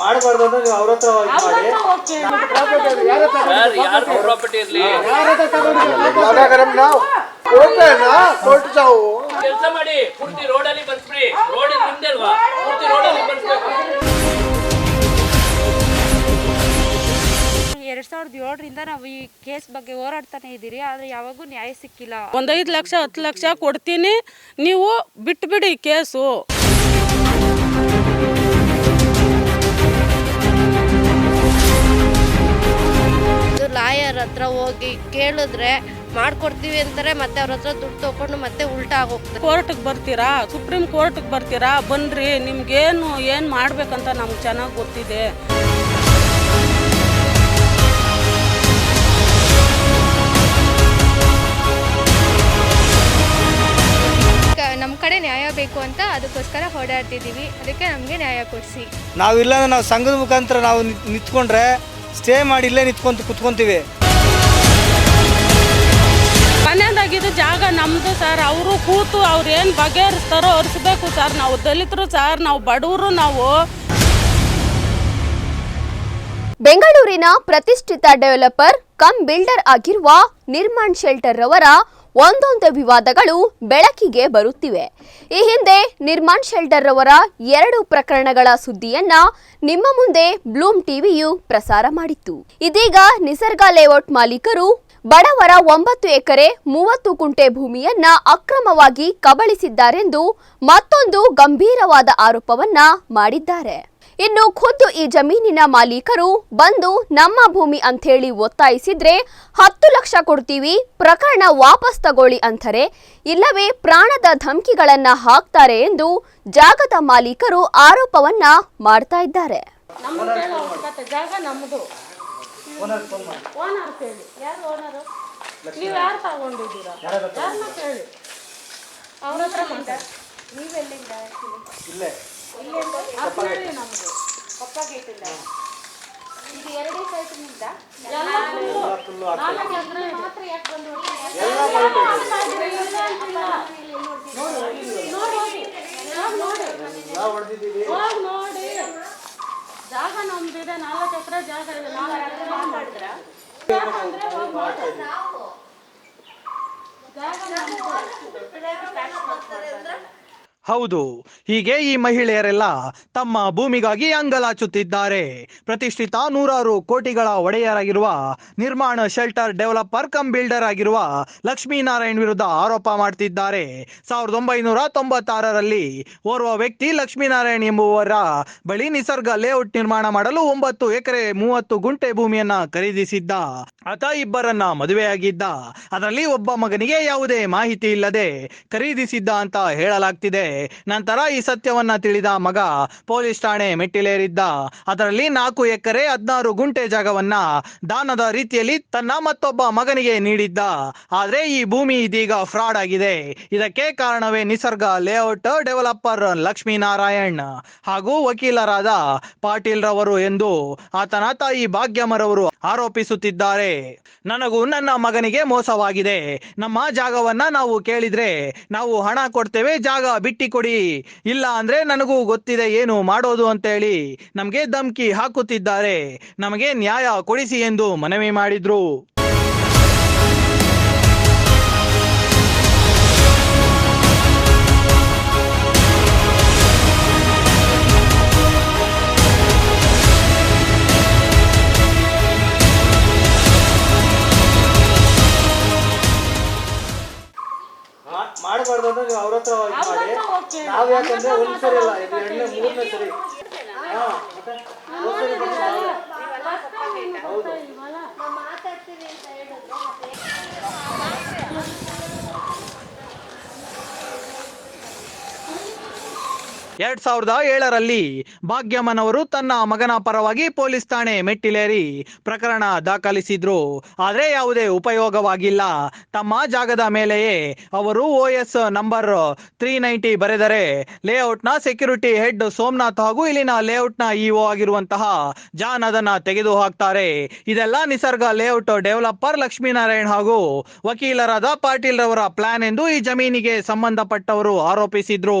ಮಾಡಬಾರ್ದು ಅಂದ್ರೆ ನೀವು ಅವ್ರ ಹತ್ರ ಇದು ಅವ್ರ ಮಾಡಿ ಹತ್ರ ಹೋಗ್ ಕೇಳಿ. ಯಾರು ಯಾರು ಪ್ರಾಪರ್ಟಿ ಇರ್ಲಿ? ಕೆಲಸ ಮಾಡಿ ಪೂರ್ತಿ ರೋಡಲ್ಲಿ ಬರ್ಸ್ಬಿಡಿ. ರೋಡ್ ನಿಮ್ದೇ ಅಲ್ವಾ? ಪೂರ್ತಿ ರೋಡಲ್ಲಿ ಬರ್ಸ್ಬೇಕು. ಎರಡ್ ಸಾವಿರದ ಏಳರಿಂದ ನಾವು ಈ ಕೇಸ್ ಬಗ್ಗೆ ಹೋರಾಡ್ತಾನೆ ಇದ್ದೀರಿ ಆದ್ರೆ ಯಾವಾಗೂ ನ್ಯಾಯ ಸಿಕ್ಕಿಲ್ಲ. ಒಂದ್ ಐದು ಲಕ್ಷ ಹತ್ತು ಲಕ್ಷ ಕೊಡ್ತೀನಿ. ನೀವು ಬಿಟ್ಬಿಡಿ ಕೇಸು. ಲಾಯರ್ ಹತ್ರ ಹೋಗಿ ಕೇಳಿದ್ರೆ ಮಾಡ್ಕೊಡ್ತೀವಿ ಅಂತಾರೆ, ಮತ್ತೆ ಅವ್ರ ಹತ್ರ ದುಡ್ಡು ತಗೊಂಡು ಮತ್ತೆ ಉಲ್ಟಾ ಆಗೋಗ್ತಾರೆ ಕೋರ್ಟ್ಗೆ ಬರ್ತೀರಾ? ಸುಪ್ರೀಂ ಕೋರ್ಟ್ಗೆ ಬರ್ತೀರಾ? ಬನ್ರಿ, ನಿಮ್ಗೇನು ಏನು ಮಾಡ್ಬೇಕಂತ ನಮ್ಗೆ ಚೆನ್ನಾಗಿ ಗೊತ್ತಿದೆ. ನ್ಯಾಯ ಬೇಕು ಅಂತ ಅದಕ್ಕೋಸ್ಕರ ಓಡಾಡ್ತಿದ್ದೀವಿ. ಅದಕ್ಕೆ ನಮಗೆ ನ್ಯಾಯ ಕೊಡಿಸಿ. ನಾವು ಇಲ್ಲ ನಾವು ಸಂಘದ ಮುಖಾಂತರ ನಾವು ನಿಂತ್- ನಿಂತ್ಕೊಂಡ್ರೆ ಸ್ಟೇ ಮಾಡಿ ಇಲ್ಲೇ ನಿಂತ್ಕೊಂತ ಕುತ್ಕೊಂತೀವಿ. ಮನೆಯದಾಗಿದ್ದು ಜಾಗ ನಮ್ಮದು ಸರ್. ಅವರು ಕೂತು ಅವ್ರು ಏನು ಬಗೆಹರಿಸ್ತಾರೋ ಹರಿಸ್ಬೇಕು ಸರ್. ನಾವು ದಲಿತರು ಸರ್. ನಾವು ಬಡವರು ನಾವು. ಬೆಂಗಳೂರಿನ ಪ್ರತಿಷ್ಠಿತ ಡೆವಲಪರ್ ಕಮ್ ಬಿಲ್ಡರ್ ಆಗಿರುವ ನಿರ್ಮಾಣ್ ಶೆಲ್ಟರ್ ರವರ ಒಂದೊಂದು ವಿವಾದಗಳು ಬೆಳಕಿಗೆ ಬರುತ್ತಿವೆ. ಈ ಹಿಂದೆ ನಿರ್ಮಾಣ್ ಶೆಲ್ಟರ್ ರವರ ಎರಡು ಪ್ರಕರಣಗಳ ಸುದ್ದಿಯನ್ನ ನಿಮ್ಮ ಮುಂದೆ ಬ್ಲೂಮ್ ಟಿವಿಯು ಪ್ರಸಾರ ಮಾಡಿತ್ತು. ಇದೀಗ ನಿಸರ್ಗ ಲೇಔಟ್ ಮಾಲೀಕರು ಬಡವರ ಒಂಬತ್ತು ಎಕರೆ ಮೂವತ್ತು ಕುಂಟೆ ಭೂಮಿಯನ್ನ ಅಕ್ರಮವಾಗಿ ಕಬಳಿಸಿದ್ದಾರೆಂದು ಮತ್ತೊಂದು ಗಂಭೀರವಾದ ಆರೋಪವನ್ನ ಮಾಡಿದ್ದಾರೆ. ಇನ್ನು ಖುದ್ದು ಈ ಜಮೀನಿನ ಮಾಲೀಕರು ಬಂದು ನಮ್ಮ ಭೂಮಿ ಅಂಥೇಳಿ ಒತ್ತಾಯಿಸಿದ್ರೆ ಹತ್ತು ಲಕ್ಷ ಕೊಡ್ತೀವಿ ಪ್ರಕರಣ ವಾಪಸ್ ತಗೊಳ್ಳಿ ಅಂತಾರೆ. ಇಲ್ಲವೇ ಪ್ರಾಣದ ಧಮಕಿಗಳನ್ನ ಹಾಕ್ತಾರೆ ಎಂದು ಜಾಗದ ಮಾಲೀಕರು ಆರೋಪವನ್ನ ಮಾಡ್ತಾ ಇದ್ದಾರೆ. ನಮ್ಮ ಕೇಳೋ ಅವಶ್ಯಕತೆ ಜಾಗ ನಮ್ಮದು. ಓನರ್ ಕೇಳಿ. ಯಾರು ಓನರು ನೀವು ಯಾರು ತಗೊಂಡಿದ್ದೀರಾ ಇದು ಎರಡೇ ಇದ್ದೀವಿ, ಇಲ್ಲ ಅಂತಿಲ್ಲ. ನೋಡಿ ಜಾಗ ನಮ್ದಿದೆ ನಾಲ್ಕು ಎಕರೆ ಜಾಗ ಇದೆ ನಾಲ್ಕು ಎಕರೆ ಮಾತಾಡಿದ್ರಾ? ಜಾಗ. ಹೌದು, ಹೀಗೆ ಈ ಮಹಿಳೆಯರೆಲ್ಲ ತಮ್ಮ ಭೂಮಿಗಾಗಿ ಅಂಗಲಾಚುತ್ತಿದ್ದಾರೆ. ಪ್ರತಿಷ್ಠಿತ ನೂರಾರು ಕೋಟಿಗಳ ಒಡೆಯರಾಗಿರುವ, ನಿರ್ಮಾಣ ಶೆಲ್ಟರ್ ಡೆವಲಪರ್ ಕಮ್ ಬಿಲ್ಡರ್ ಆಗಿರುವ ಲಕ್ಷ್ಮೀನಾರಾಯಣ್ ವಿರುದ್ಧ ಆರೋಪ ಮಾಡ್ತಿದ್ದಾರೆ. ಸಾವಿರದ ಒಂಬೈನೂರ ತೊಂಬತ್ತಾರರಲ್ಲಿ ಓರ್ವ ವ್ಯಕ್ತಿ ಲಕ್ಷ್ಮೀನಾರಾಯಣ್ ಎಂಬುವರ ಬಳಿ ನಿಸರ್ಗ ಲೇಔಟ್ ನಿರ್ಮಾಣ ಮಾಡಲು ಒಂಬತ್ತು ಎಕರೆ ಮೂವತ್ತು ಗುಂಟೆ ಭೂಮಿಯನ್ನ ಖರೀದಿಸಿದ್ದ. ಆತ ಇಬ್ಬರನ್ನ ಮದುವೆಯಾಗಿದ್ದ. ಅದರಲ್ಲಿ ಒಬ್ಬ ಮಗನಿಗೆ ಯಾವುದೇ ಮಾಹಿತಿ ಇಲ್ಲದೆ ಖರೀದಿಸಿದ್ದ ಅಂತ ಹೇಳಲಾಗ್ತಿದೆ. ನಂತರ ಈ ಸತ್ಯವನ್ನ ತಿಳಿದ ಮಗ ಪೊಲೀಸ್ ಠಾಣೆ ಮೆಟ್ಟಿಲೇರಿದ್ದ. ಅದರಲ್ಲಿ ನಾಲ್ಕು ಎಕರೆ ಹದಿನಾರು ಗುಂಟೆ ಜಾಗವನ್ನ ದಾನದ ರೀತಿಯಲ್ಲಿ ತನ್ನ ಮತ್ತೊಬ್ಬ ಮಗನಿಗೆ ನೀಡಿದ್ದ. ಆದ್ರೆ ಈ ಭೂಮಿ ಇದೀಗ ಫ್ರಾಡ್ ಆಗಿದೆ. ಇದಕ್ಕೆ ಕಾರಣವೇ ನಿಸರ್ಗ ಲೇಔಟ್ ಡೆವಲಪರ್ ಲಕ್ಷ್ಮೀನಾರಾಯಣ್ ಹಾಗೂ ವಕೀಲರಾದ ಪಾಟೀಲ್ ರವರು ಎಂದು ಆತನ ತಾಯಿ ಭಾಗ್ಯಮರವರು ಆರೋಪಿಸುತ್ತಿದ್ದಾರೆ. ನನಗೂ ನನ್ನ ಮಗನಿಗೆ ಮೋಸವಾಗಿದೆ. ನಮ್ಮ ಜಾಗವನ್ನ ನಾವು ಕೇಳಿದ್ರೆ ನಾವು ಹಣ ಕೊಡ್ತೇವೆ, ಜಾಗ ಬಿಟ್ಟಿ ಕೊಡಿ. ಇಲ್ಲ ಅಂದ್ರೆ ನನಗೂ ಗೊತ್ತಿದೆ ಏನು ಮಾಡೋದು ಅಂತೇಳಿ. ನಮಗೆ ಧಮ್ಕಿ ಹಾಕುತ್ತಿದ್ದಾರೆ. ನಮಗೆ ನ್ಯಾಯ ಕೊಡಿಸಿ ಎಂದು ಮನವಿ ಮಾಡಿದ್ರು. 소리. ಎರಡ್ ಸಾವಿರದ ಏಳರಲ್ಲಿ ಭಾಗ್ಯಮ್ಮನವರು ತನ್ನ ಮಗನ ಪರವಾಗಿ ಪೊಲೀಸ್ ಠಾಣೆ ಮೆಟ್ಟಿಲೇರಿ ಪ್ರಕರಣ ದಾಖಲಿಸಿದ್ರು. ಆದರೆ ಯಾವುದೇ ಉಪಯೋಗವಾಗಿಲ್ಲ. ತಮ್ಮ ಜಾಗದ ಮೇಲೆಯೇ ಅವರು ಓ ನಂಬರ್ ತ್ರೀ ನೈಂಟಿ ಬರೆದರೆ, ಲೇಔಟ್ನ ಸೆಕ್ಯೂರಿಟಿ ಹೆಡ್ ಸೋಮನಾಥ್ ಹಾಗೂ ಇಲ್ಲಿನ ಲೇಔಟ್ನ ಇಒ ಆಗಿರುವಂತಹ ಜಾನ್ ಅದನ್ನ ತೆಗೆದು ಹಾಕ್ತಾರೆ ಇದೆಲ್ಲ ನಿಸರ್ಗ ಲೇಔಟ್ ಡೆವಲಪರ್ ಲಕ್ಷ್ಮೀನಾರಾಯಣ್ ಹಾಗೂ ವಕೀಲರಾದ ಪಾಟೀಲ್ ರವರ ಪ್ಲಾನ್ ಎಂದು ಈ ಜಮೀನಿಗೆ ಸಂಬಂಧಪಟ್ಟವರು ಆರೋಪಿಸಿದ್ರು.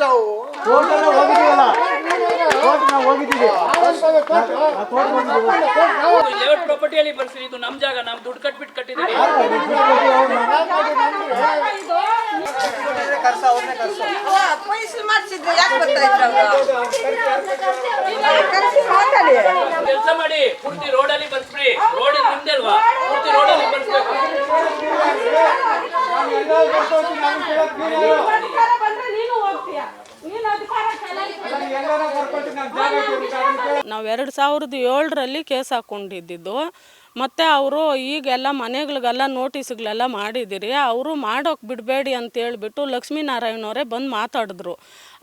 ನಾವು ನಾವು ಪ್ರಾಪರ್ಟಿಯಲ್ಲಿ ಬರ್ಸಿ ಇದು ನಮ್ಮ ಜಾಗ ನಾವು ದುಡ್ಡು ಕಟ್ಬಿಟ್ಟು ಕಟ್ಟಿದ್ದೀವಿ ಕೆಲಸ ಮಾಡಿ ಪೂರ್ತಿ ರೋಡಲ್ಲಿ ಬರ್ಸ್ಬಿಡಿ ರೋಡ್ ಹಿಂದೆ ಅಲ್ವಾ ಪೂರ್ತಿ ರೋಡಲ್ಲಿ ಬರ್ಸ್ಬೇಕು ಅಧಿಕಾರ ಬಂದ್ರೆ ನೀನು ಹೋಗ್ತೀಯ. ನೀನು ಅಧಿಕಾರ ನಾವು ಎರಡು ಸಾವಿರದ ಏಳರಲ್ಲಿ ಕೇಸ್ ಹಾಕೊಂಡಿದ್ದಿದ್ದು. ಮತ್ತು ಅವರು ಈಗೆಲ್ಲ ಮನೆಗಳಿಗೆಲ್ಲ ನೋಟಿಸ್ಗಳೆಲ್ಲ ಮಾಡಿದ್ದೀರಿ ಅವರು ಮಾಡೋಕೆ ಬಿಡಬೇಡಿ ಅಂತ ಹೇಳಿಬಿಟ್ಟು ಲಕ್ಷ್ಮೀನಾರಾಯಣವರೇ ಬಂದು ಮಾತಾಡಿದ್ರು.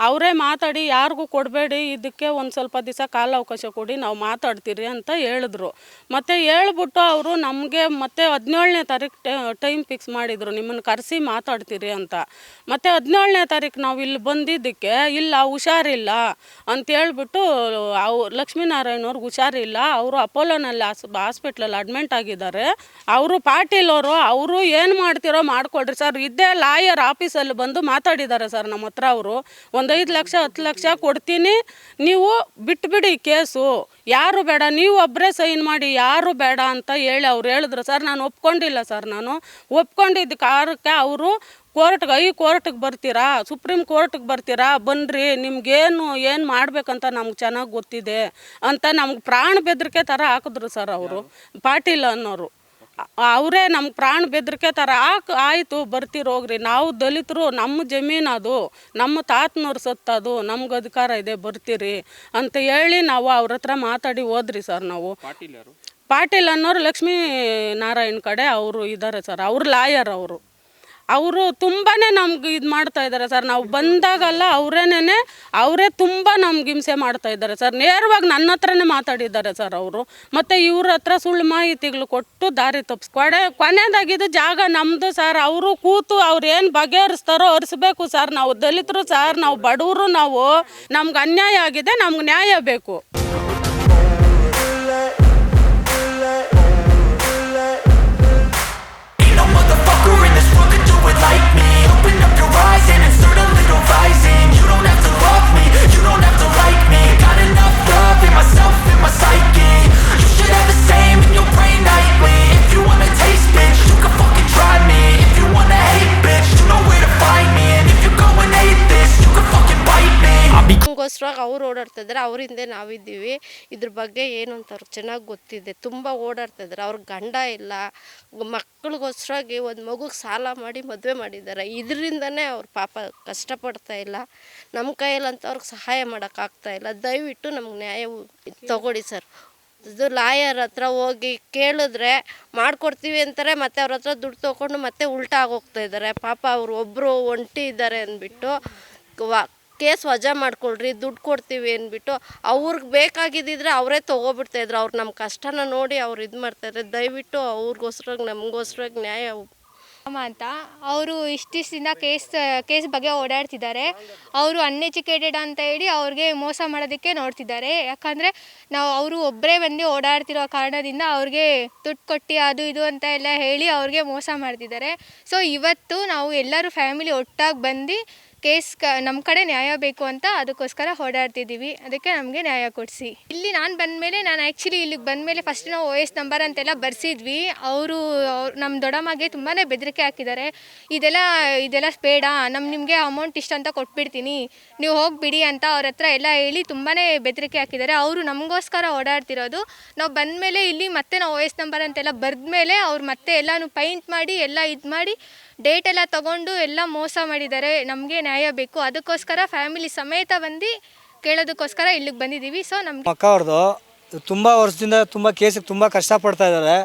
ಅವರೇ ಮಾತಾಡಿ, ಯಾರಿಗೂ ಕೊಡಬೇಡಿ, ಇದಕ್ಕೆ ಒಂದು ಸ್ವಲ್ಪ ದಿವಸ ಕಾಲಾವಕಾಶ ಕೊಡಿ, ನಾವು ಮಾತಾಡ್ತೀರಿ ಅಂತ ಹೇಳಿದ್ರು. ಮತ್ತು ಹೇಳ್ಬಿಟ್ಟು ಅವರು ನಮಗೆ ಮತ್ತೆ ಹದಿನೇಳನೇ ತಾರೀಕು ಟೈಮ್ ಫಿಕ್ಸ್ ಮಾಡಿದರು, ನಿಮ್ಮನ್ನು ಕರೆಸಿ ಮಾತಾಡ್ತೀರಿ ಅಂತ. ಮತ್ತು ಹದಿನೇಳನೇ ತಾರೀಕು ನಾವು ಇಲ್ಲಿ ಬಂದಿದ್ದಕ್ಕೆ ಇಲ್ಲ, ಹುಷಾರಿಲ್ಲ ಅಂತ ಹೇಳ್ಬಿಟ್ಟು ಅವು ಲಕ್ಷ್ಮೀನಾರಾಯಣವ್ರಿಗೆ ಹುಷಾರಿಲ್ಲ, ಅವರು ಅಪೋಲೋನಲ್ಲಿ ಹಾಸ್, ಹಾಸ್ಪಿಟ್ಲಲ್ಲಿ ಅಡ್ಮಿಂಟ್ ಆಗಿದ್ದಾರೆ. ಅವರು ಪಾಟೀಲ್ ಅವರು ಅವರು ಏನು ಮಾಡ್ತಿರೋ ಮಾಡಿಕೊಡ್ರಿ ಸರ್. ಇದ್ದೇ ಲಾಯರ್ ಆಫೀಸಲ್ಲಿ ಬಂದು ಮಾತಾಡಿದ್ದಾರೆ ಸರ್ ನಮ್ಮ ಹತ್ರ ಅವರು. ಐದು ಲಕ್ಷ, ಹತ್ತು ಲಕ್ಷ ಕೊಡ್ತೀನಿ. ನೀವು ಬಿಟ್ಬಿಡಿ ಕೇಸು. ಯಾರು ಬೇಡ, ನೀವು ಒಬ್ಬರೇ ಸೈನ್ ಮಾಡಿ, ಯಾರು ಬೇಡ ಅಂತ ಹೇಳಿ ಅವ್ರು ಹೇಳಿದ್ರು. ಸರ್, ನಾನು ಒಪ್ಕೊಂಡಿಲ್ಲ ಸರ್ ನಾನು. ಒಪ್ಕೊಂಡಿದ್ದ ಕಾರಕ್ಕೆ ಅವರು ಕೋರ್ಟ್ಗೆ ಐ ಕೋರ್ಟ್ಗೆ ಬರ್ತೀರಾ? ಸುಪ್ರೀಂ ಕೋರ್ಟ್ಗೆ ಬರ್ತೀರಾ? ಬನ್ನಿರಿ ನಿಮ್ಗೇನು, ಏನು ಮಾಡಬೇಕಂತ ನಮ್ಗೆ ಚೆನ್ನಾಗಿ ಗೊತ್ತಿದೆ ಅಂತ ನಮ್ಗೆ ಪ್ರಾಣ ಬೆದರಿಕೆ ಥರ ಹಾಕಿದ್ರು ಸರ್ ಅವರು. ಪಾಟೀಲ್ ಅನ್ನೋರು. ಅವರೇ ನಮ್ಮ ಪ್ರಾಣ ಬೆದರಿಕೆ ಆಕ್ ಆಯಿತು ಬರ್ತೀರಿ ಹೋಗ್ರಿ. ನಾವು ದಲಿತರು ನಮ್ಮ ಜಮೀನು ಅದು. ನಮ್ಮ ತಾತನವ್ರು ಸತ್ತದು ನಮ್ಗೆ ಅಧಿಕಾರ ಇದೆ ಬರ್ತೀರಿ ಅಂತ ಹೇಳಿ ನಾವು ಅವ್ರ ಹತ್ರ ಮಾತಾಡಿ ಹೋದ್ರಿ ಸರ್ ನಾವು. ಪಾಟೀಲ್ ಅನ್ನೋರು ಲಕ್ಷ್ಮೀ ನಾರಾಯಣ್ ಕಡೆ ಅವರು ಇದ್ದಾರೆ ಸರ್. ಅವ್ರು ಲಾಯರ್ ಅವರು. ಅವರು ತುಂಬಾ ನಮ್ಗೆ ಇದು ಮಾಡ್ತಾ ಇದ್ದಾರೆ ಸರ್. ನಾವು ಬಂದಾಗಲ್ಲ ಅವರೇನೇ ಅವರೇ ತುಂಬ ನಮ್ಗೆ ಹಿಂಸೆ ಮಾಡ್ತಾ ಇದ್ದಾರೆ ಸರ್. ನೇರವಾಗಿ ನನ್ನ ಹತ್ರನೇ ಮಾತಾಡಿದ್ದಾರೆ ಸರ್ ಅವರು. ಮತ್ತು ಇವ್ರ ಹತ್ರ ಸುಳ್ಳು ಮಾಹಿತಿಗಳು ಕೊಟ್ಟು ದಾರಿ ತಪ್ಪಿಸ್ ಕೊಡೆ ಕೊನೆಯದಾಗಿದ್ದು ಜಾಗ ನಮ್ಮದು ಸರ್. ಅವರು ಕೂತು ಅವ್ರು ಏನು ಬಗೆಹರಿಸ್ತಾರೋ ಹರಿಸ್ಬೇಕು ಸರ್. ನಾವು ದಲಿತರು ಸರ್, ನಾವು ಬಡವರು, ನಾವು ನಮ್ಗೆ ಅನ್ಯಾಯ ಆಗಿದೆ, ನಮ್ಗೆ ನ್ಯಾಯ ಬೇಕು. ಓಡಾಡ್ತಾ ಇದ್ದಾರೆ ಅವ್ರ ಹಿಂದೆ ನಾವಿದ್ದೀವಿ. ಇದ್ರ ಬಗ್ಗೆ ಏನು ಅಂತ ಅವ್ರಿಗೆ ಚೆನ್ನಾಗಿ ಗೊತ್ತಿದೆ. ತುಂಬ ಓಡಾಡ್ತಾ ಇದ್ದಾರೆ ಅವ್ರ ಗಂಡ ಇಲ್ಲ. ಮಕ್ಕಳಿಗೋಸ್ಕರಾಗಿ ಒಂದು ಮಗುಗೆ ಸಾಲ ಮಾಡಿ ಮದುವೆ ಮಾಡಿದ್ದಾರೆ. ಇದರಿಂದನೇ ಅವ್ರ ಪಾಪ ಕಷ್ಟಪಡ್ತಾ ಇಲ್ಲ. ನಮ್ಮ ಕೈಯಲ್ಲಂತ ಅವ್ರಿಗೆ ಸಹಾಯ ಮಾಡೋಕ್ಕಾಗ್ತಾ ಇಲ್ಲ. ದಯವಿಟ್ಟು ನಮ್ಗೆ ನ್ಯಾಯ ತಗೊಳ್ಳಿ ಸರ್. ಇದು ಲಾಯರ್ ಹತ್ರ ಹೋಗಿ ಕೇಳಿದ್ರೆ ಮಾಡಿಕೊಡ್ತೀವಿ ಅಂತಾರೆ, ಮತ್ತೆ ಅವ್ರ ಹತ್ರ ದುಡ್ಡು ತೊಗೊಂಡು ಮತ್ತೆ ಉಲ್ಟಾ ಆಗೋಗ್ತಾ ಇದ್ದಾರೆ. ಪಾಪ ಅವರು ಒಬ್ಬರು ಒಂಟಿ ಇದ್ದಾರೆ ಅಂದ್ಬಿಟ್ಟು, ವ ಕೇಸ್ ವಜಾ ಮಾಡ್ಕೊಳ್ರಿ, ದುಡ್ಡು ಕೊಡ್ತೀವಿ ಅಂದ್ಬಿಟ್ಟು ಅವ್ರಿಗೆ ಬೇಕಾಗಿದ್ದಿದ್ರೆ ಅವರೇ ತೊಗೊಬಿಡ್ತಾಯಿದ್ರು ಅವ್ರು ನಮ್ಮ ಕಷ್ಟನ ನೋಡಿ ಅವ್ರು ಇದು ಮಾಡ್ತಾಯಿದ್ರೆ ದಯವಿಟ್ಟು ಅವ್ರಿಗೋಸ್ಕರ ನಮಗೋಸ್ಕರ ನ್ಯಾಯ ಅಂತ ಅವರು ಇಷ್ಟಿಷ್ಟಿಂದ ಕೇಸ್ ಕೇಸ್ ಬಗ್ಗೆ ಓಡಾಡ್ತಿದ್ದಾರೆ. ಅವರು ಅನ್ಎಜುಕೇಟೆಡ್ ಅಂತ ಹೇಳಿ ಅವ್ರಿಗೆ ಮೋಸ ಮಾಡೋದಕ್ಕೆ ನೋಡ್ತಿದ್ದಾರೆ. ಯಾಕಂದರೆ ನಾವು ಅವರು ಒಬ್ಬರೇ ಬಂದು ಓಡಾಡ್ತಿರೋ ಕಾರಣದಿಂದ ಅವ್ರಿಗೆ ದುಡ್ಡು ಕೊಟ್ಟು ಅದು ಇದು ಅಂತ ಎಲ್ಲ ಹೇಳಿ ಅವ್ರಿಗೆ ಮೋಸ ಮಾಡ್ತಿದ್ದಾರೆ. ಸೊ ಇವತ್ತು ನಾವು ಎಲ್ಲರೂ ಫ್ಯಾಮಿಲಿ ಒಟ್ಟಾಗಿ ಬಂದು ಕೇಸ್ ಕ ನಮ್ಮ ಕಡೆ ನ್ಯಾಯ ಬೇಕು ಅಂತ ಅದಕ್ಕೋಸ್ಕರ ಓಡಾಡ್ತಿದ್ದೀವಿ. ಅದಕ್ಕೆ ನಮಗೆ ನ್ಯಾಯ ಕೊಡಿಸಿ. ಇಲ್ಲಿ ನಾನು ಬಂದಮೇಲೆ, ನಾನು ಆ್ಯಕ್ಚುಲಿ ಇಲ್ಲಿಗೆ ಬಂದಮೇಲೆ ಫಸ್ಟ್ ನಾವು ಓ ಎಸ್ ನಂಬರ್ ಅಂತೆಲ್ಲ ಬರೆಸಿದ್ವಿ. ಅವರು ನಮ್ಮ ದೊಡ್ಡಮ್ಮಗೆ ತುಂಬಾ ಬೆದರಿಕೆ ಹಾಕಿದ್ದಾರೆ. ಇದೆಲ್ಲ ಇದೆಲ್ಲ ಬೇಡ ನಮ್ಮ ನಿಮಗೆ ಅಮೌಂಟ್ ಇಷ್ಟು ಅಂತ ಕೊಟ್ಬಿಡ್ತೀನಿ. ನೀವು ಹೋಗಿಬಿಡಿ ಅಂತ ಅವ್ರ ಹತ್ರ ಎಲ್ಲ ಹೇಳಿ ತುಂಬಾ ಬೆದರಿಕೆ ಹಾಕಿದ್ದಾರೆ. ಅವರು ನಮಗೋಸ್ಕರ ಓಡಾಡ್ತಿರೋದು. ನಾವು ಬಂದಮೇಲೆ ಇಲ್ಲಿ ಮತ್ತೆ ನಾವು ಓ ಎಸ್ ನಂಬರ್ ಅಂತೆಲ್ಲ ಬರೆದ್ಮೇಲೆ ಅವ್ರು ಮತ್ತೆ ಎಲ್ಲನೂ ಪೈಂಟ್ ಮಾಡಿ, ಎಲ್ಲ ಇದು ಮಾಡಿ ಡೇಟ್ ಎಲ್ಲ ತಗೊಂಡು ಎಲ್ಲ ಮೋಸ ಮಾಡಿದ್ದಾರೆ, ನಮಗೆ ನ್ಯಾಯ ಬೇಕು. ಅದಕ್ಕೋಸ್ಕರ ಫ್ಯಾಮಿಲಿ ಸಮೇತ ಬಂದು ಕೇಳೋದಕ್ಕೋಸ್ಕರ ಇಲ್ಲಿಗೆ ಬಂದಿದ್ದೀವಿ. ಸೊ ನಮ್ಮ ಅಕ್ಕ ಅವ್ರದ್ದು ತುಂಬ ವರ್ಷದಿಂದ ತುಂಬ ಕೇಸಿಗೆ ತುಂಬ ಕಷ್ಟಪಡ್ತಾ ಇದ್ದಾರೆ.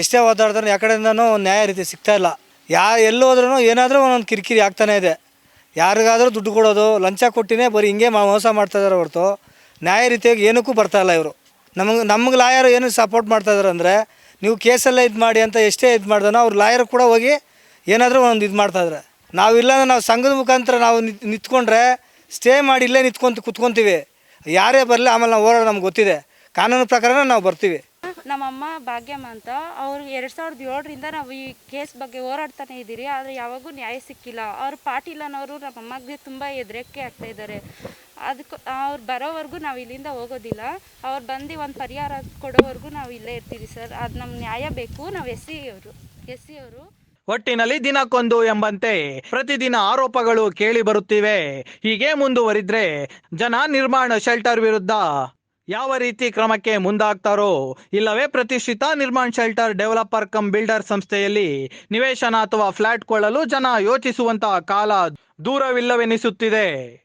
ಎಷ್ಟೇ ಓದಾಡಿದ್ರು ಯಾವ ಕಡೆಯಿಂದನೂ ನ್ಯಾಯ ರೀತಿ ಸಿಗ್ತಾ ಇಲ್ಲ. ಯಾ ಎಲ್ಲಿ ಹೋದ್ರೂ ಏನಾದರೂ ಒಂದೊಂದು ಕಿರಿಕಿರಿ ಆಗ್ತಾನೇ ಇದೆ. ಯಾರಿಗಾದರೂ ದುಡ್ಡು ಕೊಡೋದು, ಲಂಚ ಕೊಟ್ಟಿನೇ ಬರೀ ಹಿಂಗೆ ಮೋಸ ಮಾಡ್ತಾ ಇದ್ದಾರೆ ಹೊರತು ನ್ಯಾಯ ರೀತಿಯಾಗಿ ಏನಕ್ಕೂ ಬರ್ತಾ ಇಲ್ಲ ಇವರು. ನಮಗೆ ನಮ್ಗೆ ಲಾಯರ್ ಏನು ಸಪೋರ್ಟ್ ಮಾಡ್ತಾ ಇದ್ದಾರೆ ಅಂದರೆ, ನೀವು ಕೇಸಲ್ಲೇ ಇದು ಮಾಡಿ ಅಂತ ಎಷ್ಟೇ ಇದು ಮಾಡ್ದನೋ ಅವ್ರು ಲಾಯರ್ ಕೂಡ ಹೋಗಿ ಏನಾದರೂ ಒಂದು ಇದು ಮಾಡ್ತಾಯಿದ್ರೆ ನಾವು ಅಂದ್ರೆ ನಾವು ಸಂಘದ ಮುಖಾಂತರ ನಾವು ನಿಂತ್, ನಿಂತ್ಕೊಂಡ್ರೆ ಸ್ಟೇ ಮಾಡಿ ಇಲ್ಲೇ ನಿಂತ್ಕೊಂತ, ಕುತ್ಕೊತೀವಿ. ಯಾರೇ ಬರಲಿ ಆಮೇಲೆ ನಾವು ಹೋರಾಡ ನಮ್ಗೆ ಗೊತ್ತಿದೆ. ಕಾನೂನು ಪ್ರಕಾರ ನಾವು ಬರ್ತೀವಿ. ನಮ್ಮಮ್ಮ ಭಾಗ್ಯಮ್ಮ ಅಂತ, ಅವ್ರು ಎರಡು ಸಾವಿರದ ಏಳರಿಂದ ನಾವು ಈ ಕೇಸ್ ಬಗ್ಗೆ ಹೋರಾಡ್ತಾನೆ ಇದ್ದೀರಿ, ಆದರೆ ಯಾವಾಗೂ ನ್ಯಾಯ ಸಿಕ್ಕಿಲ್ಲ. ಅವ್ರ ಪಾಟೀಲ್ ಅನ್ನೋರು ನಮ್ಮಮ್ಮಗೆ ತುಂಬ ಹೆದರಿಕೆ ಆಗ್ತಾ ಇದ್ದಾರೆ. ಅದಕ್ಕೆ ಅವ್ರು ಬರೋವರೆಗೂ ನಾವು ಇಲ್ಲಿಂದ ಹೋಗೋದಿಲ್ಲ. ಅವ್ರು ಬಂದು ಒಂದು ಪರಿಹಾರ ಕೊಡೋವರೆಗೂ ನಾವು ಇಲ್ಲೇ ಇರ್ತೀವಿ ಸರ್. ಅದು ನಮ್ಮ ನ್ಯಾಯ ಬೇಕು. ನಾವು ಎಸ್ ಸಿ ಅವರು, ಎಸ್ ಸಿ ಅವರು. ಒಟ್ಟಿನಲ್ಲಿ ದಿನಕ್ಕೊಂದು ಎಂಬಂತೆ ಪ್ರತಿದಿನ ಆರೋಪಗಳು ಕೇಳಿ ಬರುತ್ತಿವೆ. ಹೀಗೆ ಮುಂದುವರಿದ್ರೆ ಜನ ನಿರ್ಮಾಣ ಶೆಲ್ಟರ್ ವಿರುದ್ಧ ಯಾವ ರೀತಿ ಕ್ರಮಕ್ಕೆ ಮುಂದಾಗ್ತಾರೋ ಇಲ್ಲವೇ ಪ್ರತಿಷ್ಠಿತ ನಿರ್ಮಾಣ ಶೆಲ್ಟರ್ ಡೆವಲಪರ್ ಕಮ್ ಬಿಲ್ಡರ್ ಸಂಸ್ಥೆಯಲ್ಲಿ ನಿವೇಶನ ಅಥವಾ ಫ್ಲಾಟ್ ಕೊಳ್ಳಲು ಜನ ಯೋಚಿಸುವಂತಹ ಕಾಲ ದೂರವಿಲ್ಲವೆನಿಸುತ್ತಿದೆ.